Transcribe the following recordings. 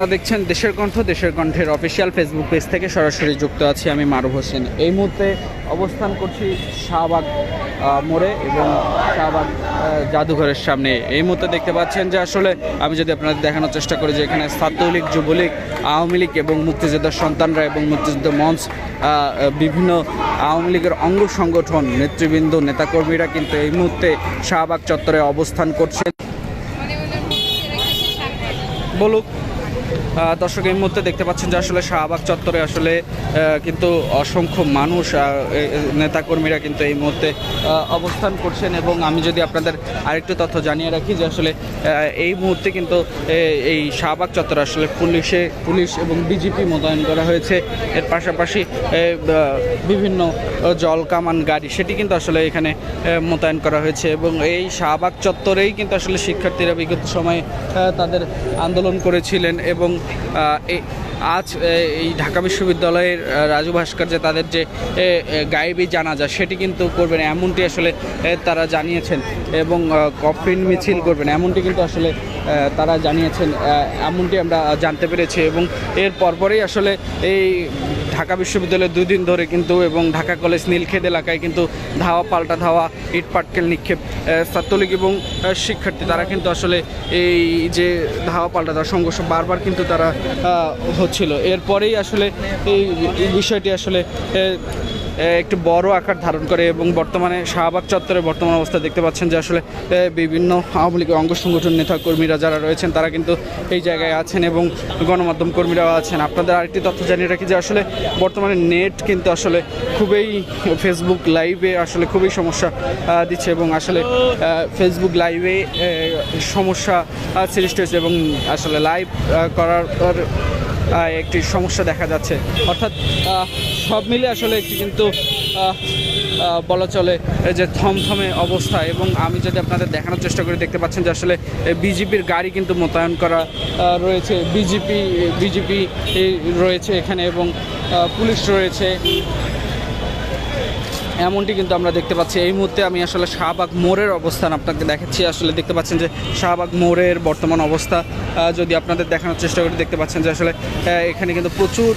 আপনারা দেখছেন দেশের কণ্ঠ দেশের কণ্ঠের অফিসিয়াল ফেসবুক পেজ থেকে সরাসরি যুক্ত আছি আমি মারুফ হোসেন। এই মুহূর্তে অবস্থান করছি শাহবাগ মোড়ে এবং শাহবাগ জাদুঘরের সামনে। এই মুহূর্তে দেখতে পাচ্ছেন যে আসলে আমি যদি আপনাদের দেখানোর চেষ্টা করি যে এখানে ছাত্রলীগ যুবলীগ আওয়ামী লীগ এবং মুক্তিযোদ্ধার সন্তানরা এবং মুক্তিযুদ্ধ মঞ্চ বিভিন্ন আওয়ামী লীগের অঙ্গ সংগঠন নেতৃবৃন্দ নেতাকর্মীরা কিন্তু এই মুহূর্তে শাহবাগ চত্বরে অবস্থান করছেন। বলুক। আহ, দর্শক এই মুহূর্তে দেখতে পাচ্ছেন যে আসলে শাহবাগ চত্বরে আসলে কিন্তু অসংখ্য মানুষ নেতাকর্মীরা কিন্তু এই মুহূর্তে অবস্থান করছেন এবং আমি যদি আপনাদের আরেকটু তথ্য জানিয়ে রাখি যে আসলে এই মুহূর্তে কিন্তু এই শাহবাগ চত্বরে আসলে পুলিশে, পুলিশ এবং বিজেপি মোতায়েন করা হয়েছে। এর পাশাপাশি বিভিন্ন জল কামান গাড়ি সেটি কিন্তু আসলে এখানে মোতায়েন করা হয়েছে এবং এই শাহবাগ চত্বরেই কিন্তু আসলে শিক্ষার্থীরা বিগত সময়ে তাদের আন্দোলন করেছিলেন এবং আজ এই ঢাকা বিশ্ববিদ্যালয়ের রাজু ভাস্কর যে তাদের যে এ, জানা গায়েবী জানাজা সেটি কিন্তু করবেন এমনটি আসলে তারা জানিয়েছেন এবং কফিন মিছিল করবেন এমনটি কিন্তু আসলে তারা জানিয়েছেন এমনটি আমরা জানতে পেরেছি এবং এর পরপরেই আসলে এই ঢাকা বিশ্ববিদ্যালয়ে দুই দিন ধরে কিন্তু এবং ঢাকা কলেজ নীলক্ষেদ এলাকায় কিন্তু ধাওয়া, পাল্টা ধাওয়া ইট পাটকেল নিক্ষেপ ছাত্রলীগ এবং শিক্ষার্থী। তারা কিন্তু আসলে এই যে ধাওয়া, পাল্টা ধাওয়া সংঘর্ষ বারবার কিন্তু তারা হচ্ছিল। এরপরেই আসলে এই বিষয়টি আসলে একটু বড় আকার ধারণ করে এবং বর্তমানে শাহবাগ চত্বরে বর্তমান অবস্থা দেখতে পাচ্ছেন যে আসলে বিভিন্ন আওয়ামী লীগের অঙ্গ সংগঠন নেতা কর্মীরা যারা রয়েছেন, তারা কিন্তু এই জায়গায় আছেন এবং গণমাধ্যম কর্মীরাও আছেন। আপনাদের আরেকটি তথ্য জানিয়ে রাখি যে আসলে বর্তমানে নেট কিন্তু আসলে খুবই ফেসবুক লাইভে আসলে খুবই সমস্যা দিচ্ছে এবং আসলে ফেসবুক লাইভে সমস্যা সৃষ্টি হয়েছে এবং আসলে লাইভ করার একটি সমস্যা দেখা যাচ্ছে। অর্থাৎ সব মিলে আসলে একটি কিন্তু বলা চলে যে থমথমে অবস্থা এবং আমি যদি আপনাদের দেখানোর চেষ্টা করি, দেখতে পাচ্ছেন যে আসলে বিজেপির গাড়ি কিন্তু মোতায়েন করা রয়েছে। বিজেপি বিজেপি রয়েছে এখানে এবং পুলিশ রয়েছে। এমনটি কিন্তু আমরা দেখতে পাচ্ছি। এই মুহূর্তে আমি আসলে শাহবাগ মোড়ের অবস্থান আপনাকে দেখাচ্ছি। আসলে দেখতে পাচ্ছেন যে শাহবাগ মোড়ের বর্তমান অবস্থা যদি আপনাদের দেখানোর চেষ্টা করি, দেখতে পাচ্ছেন যে আসলে এখানে কিন্তু প্রচুর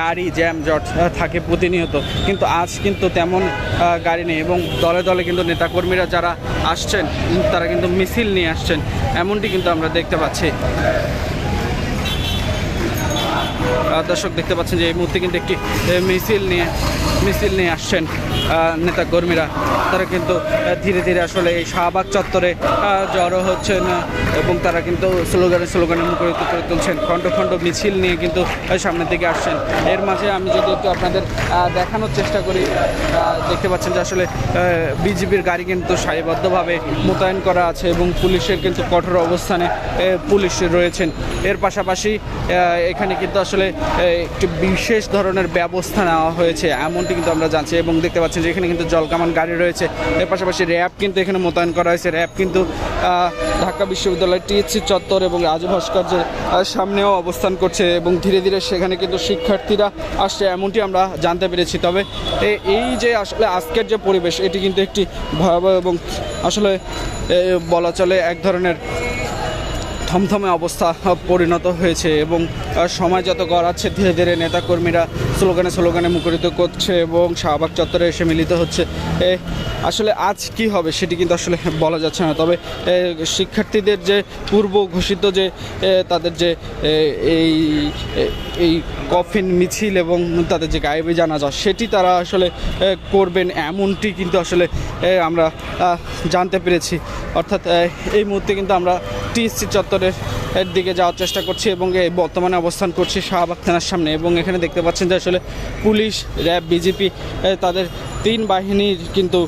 গাড়ি জ্যাম জট থাকে প্রতিনিয়ত। কিন্তু আজ কিন্তু তেমন গাড়ি নেই এবং দলে দলে কিন্তু নেতাকর্মীরা যারা আসছেন তারা কিন্তু মিছিল নিয়ে আসছেন। এমনটি কিন্তু আমরা দেখতে পাচ্ছি। দর্শক দেখতে পাচ্ছেন যে এই মুহূর্তে কিন্তু একটি মিছিল নিয়ে মিছিল নিয়ে আসছেন নেতা কর্মীরা তারা কিন্তু ধীরে ধীরে আসলে এই শাহবাগ চত্বরে জড়ো হচ্ছেন এবং তারা কিন্তু স্লোগানে স্লোগানে মুখরিত করে তুলছেন। খণ্ড খণ্ড মিছিল নিয়ে কিন্তু সামনের দিকে আসছেন। এর মাঝে আমি যদি একটু আপনাদের দেখানোর চেষ্টা করি দেখতে পাচ্ছেন যে আসলে বিজেপির গাড়ি কিন্তু সারিবদ্ধভাবে মোতায়েন করা আছে এবং পুলিশের কিন্তু কঠোর অবস্থানে পুলিশ রয়েছেন। এর পাশাপাশি এখানে কিন্তু আসলে একটি বিশেষ ধরনের ব্যবস্থা নেওয়া হয়েছে। এমনটি কিন্তু আমরা জানছি এবং দেখতে পাচ্ছেন যে এখানে কিন্তু জলকামান গাড়ি রয়েছে। এর পাশাপাশি র্যাব কিন্তু এখানে মোতায়েন করা হয়েছে। র্যাব কিন্তু ঢাকা বিশ্ববিদ্যালয় টিএসসি চত্বর এবং রাজু ভাস্কর্যের সামনেও অবস্থান করছে এবং ধীরে ধীরে সেখানে কিন্তু শিক্ষার্থীরা আসছে এমনটি আমরা জানতে পেরেছি। তবে এই যে আসলে আজকের যে পরিবেশ, এটি কিন্তু একটি ভয়াবহ এবং আসলে বলা চলে এক ধরনের থমথমে অবস্থা পরিণত হয়েছে এবং সময় যত গড়াচ্ছে, ধীরে ধীরে নেতাকর্মীরা স্লোগানে স্লোগানে মুখরিত করছে এবং শাহবাগ চত্বরে এসে মিলিত হচ্ছে। আসলে আজ কি হবে সেটি কিন্তু আসলে বলা যাচ্ছে না। তবে শিক্ষার্থীদের যে পূর্ব ঘোষিত যে তাদের যে এই এই কফিন মিছিল এবং তাদের যে গায়েবী জানাজা, সেটি তারা আসলে করবেন এমনটি কিন্তু আসলে আমরা জানতে পেরেছি। অর্থাৎ এই মুহূর্তে কিন্তু আমরা টিএসসি এর দিকে যাওয়ার চেষ্টা করছি এবং বর্তমানে অবস্থান করছি শাহবাগ থানার সামনে এবং এখানে দেখতে পাচ্ছেন যে আসলে পুলিশ, র্যাব, বিজেপি তাদের তিন বাহিনীর কিন্তু